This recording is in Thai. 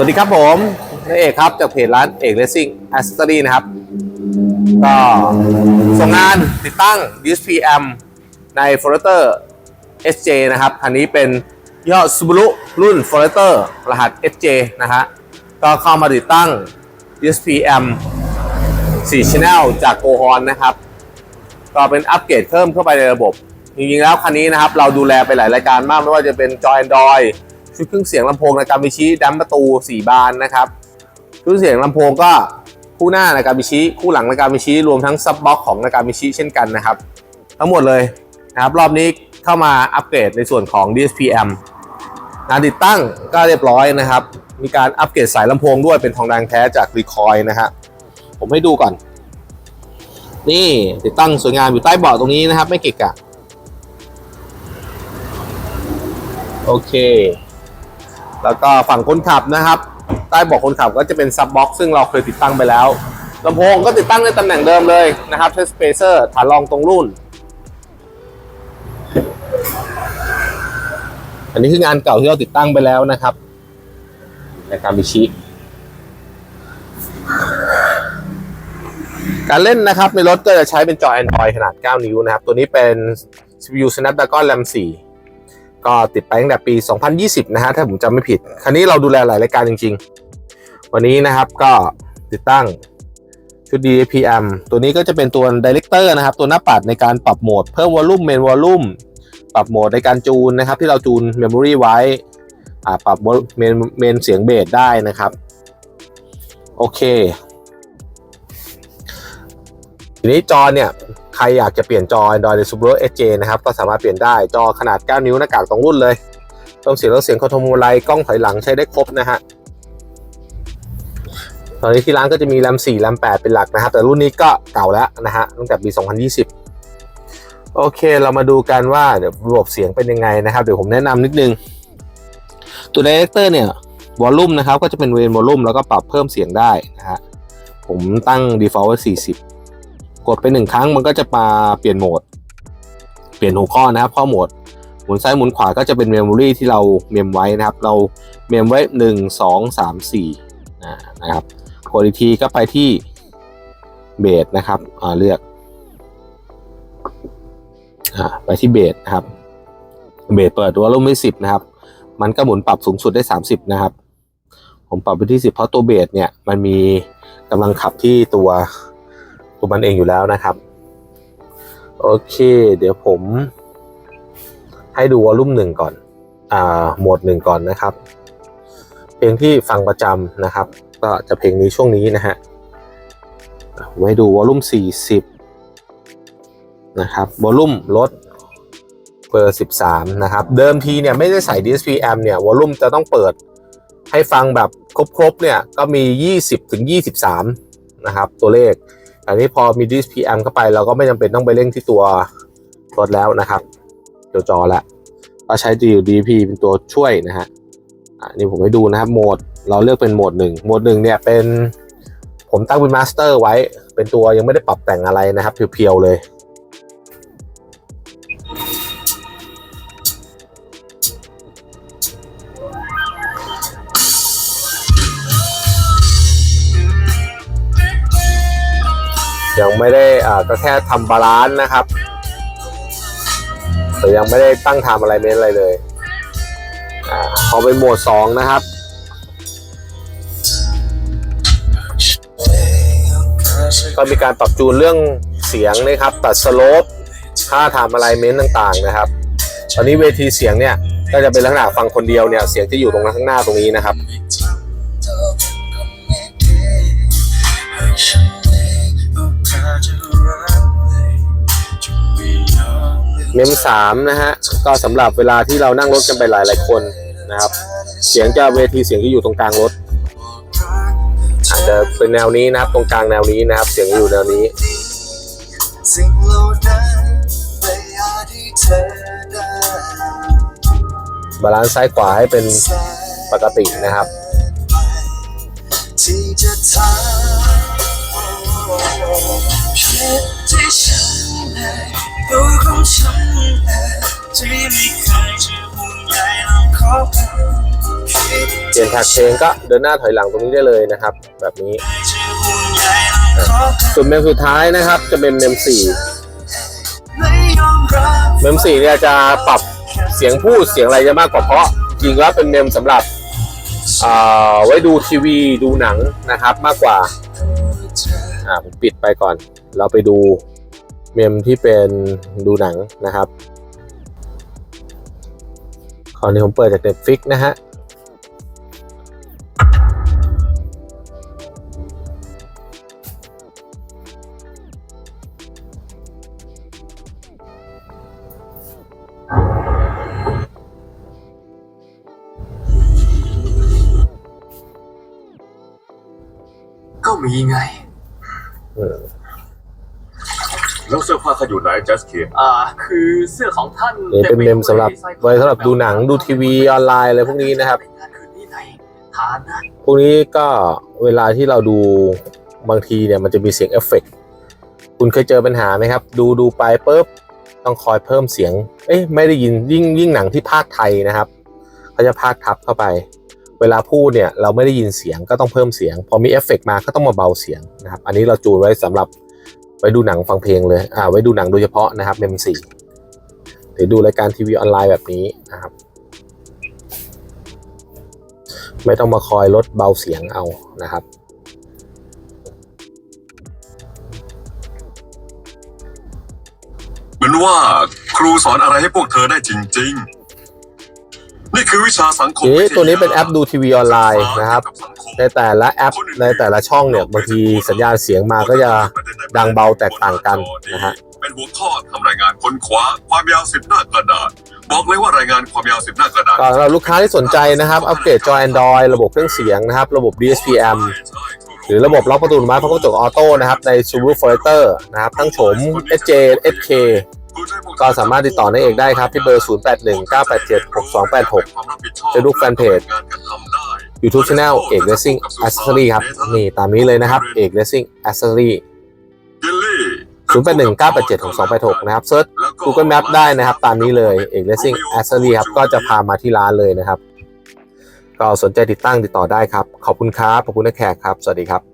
สวัสดีครับผมนายเอกครับจากเพจร้านเอกเลสซิ่งแอสเตอรี่นะครับ ก็ส่งงานติดตั้ง DSPM ใน f o r e s t e r SJ นะครับ คันนี้เป็นย่อ Subaru รุ่น f o r e s t e r รหัส SJ นะฮะก็เข้ามาติดตั้ง DSPM 4 Channel จาก Go Horn นะครับ ก็เป็นอัปเกรดเพิ่มเข้าไปในระบบ จริงๆแล้วคันนี้นะครับ เราดูแลไปหลายรายการมากไม่ว่าจะเป็นจอ Android ชุดเครื่องเสียงลำโพงในการมิชิดัมประตู4บานนะครับชุดเสียงลำโพงก็คู่หน้าในการมิชิคู่หลังในการมิชิรวมทั้งซับบ็อกของในการมิชิเช่นกันนะครับ ทั้งหมดเลยนะครับรอบนี้เข้ามาอัปเกรดในส่วนของ DSPM งานติดตั้งก็เรียบร้อยนะครับ มีการอัปเกรดสายลำโพงด้วยเป็นทองแดงแท้จากรีคอยนะฮะผมให้ดูก่อน นี่ติดตั้งสวยงามอยู่ใต้เบาะตรงนี้นะครับ ไม่เกะกะโอเค แล้วก็ฝั่งคนขับนะครับ ใต้เบาะคนขับก็จะเป็นซับบ็อกซึ่งเราเคยติดตั้งไปแล้วลำโพงก็ติดตั้งในตำแหน่งเดิมเลยนะครับใช้สเปเซอร์ฐานรองตรงรุ่น อันนี้คืองานเก่าที่เราติดตั้งไปแล้วนะครับ ในการมิชิการเล่นนะครับในรถก็จะใช้เป็นจอ Android ขนาด 9 นิ้วนะครับ ตัวนี้เป็น CPU Snapdragon RAM 4 ก็ติดไปตั้งแต่ปี 2020 นะฮะถ้าผมจำไม่ผิดคันนี้เราดูแลหลายรายการจริง ๆ วันนี้นะครับก็ติดตั้งชุด DPM ตัวนี้ก็จะเป็นตัว Director นะครับ ตัวหน้าปัดในการปรับโหมด เพิ่มวอลลุ่มเมนวอลลุ่มปรับโหมดในการจูนนะครับ ที่เราจูน Memory ไว้ปรับเมนเมนเสียงเบสได้นะครับ โอเคทีนี้จอเนี่ย ใครอยากจะเปลี่ยนจอ Android ใน Subaru SJ นะครับก็สามารถเปลี่ยนได้จอขนาด 9 นิ้วหน้ากากตรงรุ่นเลยต้องเสียงแล้วเสียงคอนโทรลไลกล้องถอยหลังใช้ได้ครบนะฮะตอนนี้ที่ร้านก็จะมี RAM 4 RAM 8เป็นหลักนะครับ แต่รุ่นนี้ก็เก่าแล้วนะฮะตั้งแต่ปี 2020 โอเคเรามาดูกันว่าเดี๋ยวระบบเสียงเป็นยังไงนะครับ เดี๋ยวผมแนะนำนิดนึง ตัว Director เนี่ยวอลลุ่มนะครับก็จะเป็นเวนวอลลุ่มแล้วก็ปรับเพิ่มเสียงได้นะฮะผมตั้ง default ไว้40 กดไปหนึ่งครั้งมันก็จะมาเปลี่ยนโหมด เปลี่ยนหัวข้อนะครับ ข้อโหมด หมุนซ้ายหมุนขวาก็จะเป็นเมมโมรีที่เราเมมไว้นะครับ เราเมมไว้หนึ่งสองสามสี่นะครับกดอีกทีก็ไปที่เบสนะครับอ่าเลือกอไปที่เบสนะครับ เบสเปิดวอลลุ่มไว้สิบนะครับ มันก็หมุนปรับสูงสุดได้สามสิบนะครับ ผมปรับไปที่สิบเพราะตัวเบสเนี่ยมันมีกำลังขับที่ตัว ตัวมันเองอยู่แล้วนะครับ โอเค เดี๋ยวผม ให้ดูวอลลุ่มหนึ่งก่อน อ่าโหมดหนึ่งก่อนนะครับ เพลงที่ฟังประจำนะครับ ก็จะเพลงนี้ช่วงนี้นะฮะไว้ดูวอลลุ่ม40 นะครับวอลลุ่มลดเบอร์13 นะครับ เดิมทีเนี่ยไม่ได้ใส่ DSP AM เนี่ยวอลลุ่มจะต้องเปิดให้ฟังแบบครบๆเนี่ยก็มี 20ถึง23 นะครับ ตัวเลข อันนี้พอมี DSPM เข้าไปเราก็ไม่จำเป็นต้องไปเร่งที่ตัวรถแล้วนะครับตัวจอแล้วก็ใช้ DP เป็นตัวช่วยนะฮะอันนี้ผมให้ดูนะครับโหมดเราเลือกเป็นโหมดหนึ่งโหมดหนึ่งเนี่ยเป็นผมตั้งเป็นมาสเตอร์ไว้ เป็นตัวยังไม่ได้ปรับแต่งอะไรนะครับเพียวๆเลย ยังไม่ได้อ่าก็แค่ทำบาลานซ์นะครับแต่ยังไม่ได้ตั้งทำอะไรเน้นอะไรเลยอ่าพอเป็นโหมด2นะครับก็มีการปรับจูนเรื่องเสียงนะครับ ตัดสโลปค่าทำอะไรเมนต่างๆนะครับ ตอนนี้เวทีเสียงเนี่ยก็จะเป็นลักษณะฟังคนเดียวเนี่ยเสียงจะอยู่ตรงข้างหน้าตรงนี้นะครับ เมมสามนะฮะ ก็สำหรับเวลาที่เรานั่งรถกันไปหลายหลายคนนะครับ เสียงจะเวทีเสียงจะอยู่ตรงกลางรถ อาจจะเป็นแนวนี้นะครับ ตรงกลางแนวนี้นะครับ เสียงอยู่แนวนี้สิ่งเหล่านั้นไม่อาจที่เธอได้บาลานซ์ซ้ายขวาให้เป็นปกตินะครับ ที่จะทำ คิดที่ฉันในตัวของฉันเองที่ไม่เคยจะห่วงใยลองขอกันเปลี่ยนแท็กเพลงก็เดินหน้าถอยหลังตรงนี้ได้เลยนะครับ แบบนี้ส่วนเมมสุดท้ายนะครับจะเป็นเมมสี่เมมสี่เนี่ยจะปรับเสียงพูดเสียงอะไรจะมากกว่าเพราะจริงแล้วเป็นเมมสำหรับอ่าไว้ดูทีวีดูหนังนะครับมากกว่า อ่าผมปิดไปก่อน เราไปดูเมมที่เป็นดูหนังนะครับคราวนี้ผมเปิดจาก Netflix นะฮะก็มีไง แล้วเสื้อผ้าเขาอยู่ไหนจัสคินอ่า คือเสื้อของท่านนี่เป็นเมมสำหรับไว้สำหรับดูหนังดูทีวีออนไลน์อะไรพวกนี้นะครับงานคืนนี้ในฐานะพวกนี้ก็เวลาที่เราดูบางทีเนี่ยมันจะมีเสียงเอฟเฟกต์คุณเคยเจอปัญหาไหมครับ ดูดูไปปุ๊บต้องคอยเพิ่มเสียง เอ๊ะไม่ได้ยินยิ่งยิ่งหนังที่ภาคไทยนะครับเขาจะภาคทับเข้าไป เวลาพูดเนี่ยเราไม่ได้ยินเสียงก็ต้องเพิ่มเสียง พอมีเอฟเฟกต์มาก็ต้องมาเบาเสียงนะครับ อันนี้เราจูนไว้สำหรับไว้ดูหนังฟังเพลงเลยอ่าไว้ดูหนังโดยเฉพาะนะครับเมมสี่หรือดูรายการทีวีออนไลน์แบบนี้นะครับ ไม่ต้องมาคอยลดเบาเสียงเอานะครับเหมือนว่าครูสอนอะไรให้พวกเธอได้จริง ๆ นี่คือวิชาสังคมทีนี้วิทยาตัวนี้เป็นแอปดูทีวีออนไลน์นะครับเกี่ยวกัสังคมในแต่ละแอปในแต่ละช่องเนี่ยบางทีสัญญาณเสียงมาก็จะดังเบาแตกต่างกันนะฮะเป็นหัวข้อทำรายงานค้นคว้าความยาวสิบหน้ากระดาษบอกเลยว่ารายงานความยาวสิบหน้ากระดาษก็สำหรับลูกค้าที่สนใจนะครับ อัปเกรดจอ Android ระบบเครื่องเสียงนะครับ ระบบ DSPM หรือระบบล็อกประตูอัตโนมัติพร้อมกระจกออโต้นะครับใน Subaru Forester นะครับทั้งโฉม SJ SK ก็สามารถติดต่อในเอกได้ครับที่เบอร์ 0819876286 Facebook Fanpage YouTube Channel เอก Racing Accessory ครับ นี่ตามนี้เลยนะครับ เอก Racing Accessory 0819876286นะครับเซิร์ช Google Map ได้นะครับ ตามนี้เลยเอก Racing Accessory ครับ ก็จะพามาที่ร้านเลยนะครับ ก็สนใจติดตั้งติดต่อได้ครับ ขอบคุณครับ ขอบคุณนักแขกครับ สวัสดีครับ